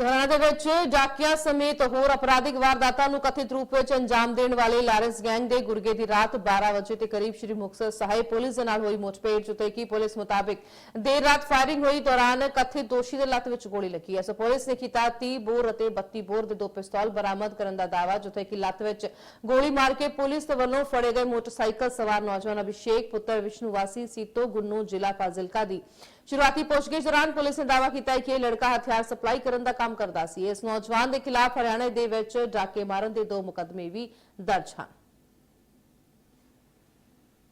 ਸਹਰਾਣਾ ਦੇ ਵਿੱਚ ਡਾਕਿਆ ਸਮੇਤ ਹੋਰ ਅਪਰਾਧਿਕ ਵਾਰਦਾਤਾਂ ਨੂੰ ਕਥਿਤ ਰੂਪ ਵਿੱਚ ਅੰਜਾਮ ਦੇਣ ਵਾਲੇ ਲਾਰੈਂਸ ਗੈਂਗ ਦੇ ਗੁਰਗੇ ਦੀ ਰਾਤ 12 ਵਜੇ ਦੇ ਕਰੀਬ ਸ਼੍ਰੀ ਮੁਕਤਸਰ ਸਾਹਿਬ ਪੁਲਿਸ ਦੇ ਨਾਲ ਹੋਈ ਮੁਠਭੇੜ, ਜਿੱਥੇ ਕਿ ਪੁਲਿਸ ਮੁਤਾਬਿਕ ਦੇਰ ਰਾਤ ਫਾਇਰਿੰਗ ਹੋਈ ਦੌਰਾਨ ਕਥਿਤ ਦੋਸ਼ੀ ਦੇ ਲੱਤ ਵਿੱਚ ਗੋਲੀ ਲੱਗੀ ਹੈ। ਸੋ ਪੁਲਿਸ ਨੇ ਕੀਤਾ 30 ਬੋਰ ਅਤੇ 32 ਬੋਰ ਦੇ ਦੋ ਪਿਸਤੌਲ ਬਰਾਮਦ ਕਰਨ ਦਾ ਦਾਅਵਾ, ਜਿੱਥੇ ਕਿ ਲੱਤ ਵਿੱਚ ਗੋਲੀ ਮਾਰ ਕੇ ਪੁਲਿਸ ਦੇ ਵੱਲੋਂ ਫੜੇ ਗਏ ਮੋਟਰਸਾਈਕਲ ਸਵਾਰ ਨੌਜਵਾਨ ਅਭਿਸ਼ੇਕ, ਪੁੱਤਰ ਵਿਸ਼ਨੂੰ ਵਾਸੀ ਸੀਤੋ, ਗੁੰਨੂ ਜ਼ਿਲ੍ਹਾ ਫਾਜ਼ਿਲਕਾ ਦੀ ਸ਼ੁਰੂਆਤੀ ਪੁੱਛਗਿੱਛ ਦੌਰਾਨ ਪੁਲਿਸ ਨੇ ਦਾਅਵਾ ਕੀਤਾ ਕਿ ਇਹ ਲੜਕਾ ਹਥਿਆਰ ਸਪਲਾਈ ਕਰਨ ਦਾ ਕੰਮ ਕਰਦਾ ਸੀ। ਇਸ ਨੌਜਵਾਨ ਦੇ ਖਿਲਾਫ ਹਰਿਆਣਾ ਦੇ ਵਿੱਚ ਡਾਕੇ ਮਾਰਨ ਦੇ ਦੋ ਮੁਕੱਦਮੇ ਵੀ ਦਰਜ ਹਨ।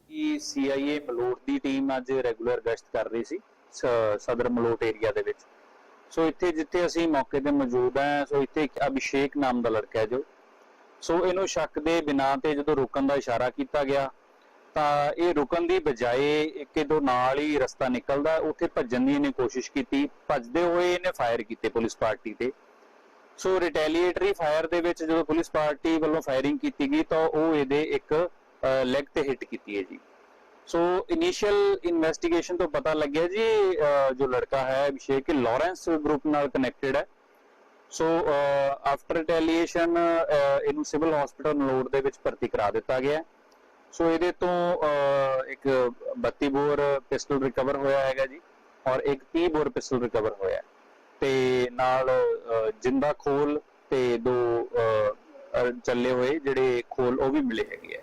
ਕਿ CIA ਮਲੋਟ ਦੀ ਟੀਮ ਅੱਜ ਰੈਗੂਲਰ ਗਸ਼ਤ ਕਰ ਰਹੀ ਸੀ, ਸਦਰ ਮਲੋਟ ਏਰੀਆ ਦੇ ਵਿੱਚ? ਸੋ ਇੱਥੇ ਜਿੱਥੇ ਅਸੀਂ ਮੌਕੇ ਤੇ ਮੌਜੂਦ ਹਾਂ, ਸੋ ਇੱਥੇ ਇੱਕ ਅਭਿਸ਼ੇਕ ਨਾਮ ਦਾ ਲੜਕਾ ਹੈ ਜੋ। ਸੋ ਇਹਨੂੰ ਸ਼ੱਕ ਦੇ ਬਿਨਾ ਤੇ ਜਦੋਂ ਰੋਕਣ ਦਾ ਇਸ਼ਾਰਾ ਕੀਤਾ ਗਿਆ ਤਾਂ ਇਹ ਰੁਕਣ ਦੀ ਬਜਾਏ ਇੱਕ ਦੋ ਨਾਲ ਹੀ ਰਸਤਾ ਨਿਕਲਦਾ, ਉੱਥੇ ਭੱਜਣ ਦੀ ਇਹਨੇ ਕੋਸ਼ਿਸ਼ ਕੀਤੀ, ਭੱਜਦੇ ਹੋਏ ਇਹਨੇ ਫਾਇਰ ਕੀਤੇ ਪੁਲਿਸ ਪਾਰਟੀ ਤੇ। ਸੋ ਰਿਟੈਲੀਏਟਰੀ ਫਾਇਰ ਦੇ ਵਿੱਚ ਜਦੋਂ ਪੁਲਿਸ ਪਾਰਟੀ ਵੱਲੋਂ ਫਾਇਰਿੰਗ ਕੀਤੀ ਗਈ ਤਾਂ ਉਹ ਇਹਦੇ ਇੱਕ ਲੈਗ ਤੇ ਹਿੱਟ ਕੀਤੀ ਹੈ ਜੀ। ਸੋ ਇਨੀਸ਼ੀਅਲ ਇਨਵੈਸਟੀਗੇਸ਼ਨ ਤੋਂ ਪਤਾ ਲੱਗਿਆ ਜੀ ਜੋ ਲੜਕਾ ਹੈ, ਅਭਿਸ਼ੇਕ ਲਾਰੈਂਸ ਗਰੁੱਪ ਨਾਲ ਕਨੈਕਟਡ ਹੈ। ਸੋ ਆਫਟਰ ਰਿਟੈਲੀਏਸ਼ਨ ਇਹਨੂੰ ਸਿਵਲ ਹਸਪੀਟਲ ਮਲੋੜ ਦੇ ਵਿੱਚ ਭਰਤੀ ਕਰਾ ਦਿੱਤਾ ਗਿਆ। ਹੈ। ਸੋ ਇਹਦੇ ਤੋਂ ਅਹ, ਇੱਕ 32 ਬੋਰ ਪਿਸਟਲ ਰਿਕਵਰ ਹੋਇਆ ਹੈਗਾ ਜੀ ਔਰ ਇੱਕ 30 ਬੋਰ ਪਿਸਟਲ ਰਿਕਵਰ ਹੋਇਆ ਤੇ ਨਾਲ ਜਿੰਦਾ ਖੋਲ ਤੇ ਦੋ ਅਹ, ਚੱਲੇ ਹੋਏ ਜਿਹੜੇ ਖੋਲ ਉਹ ਵੀ ਮਿਲੇ ਹੈਗੇ ਆ।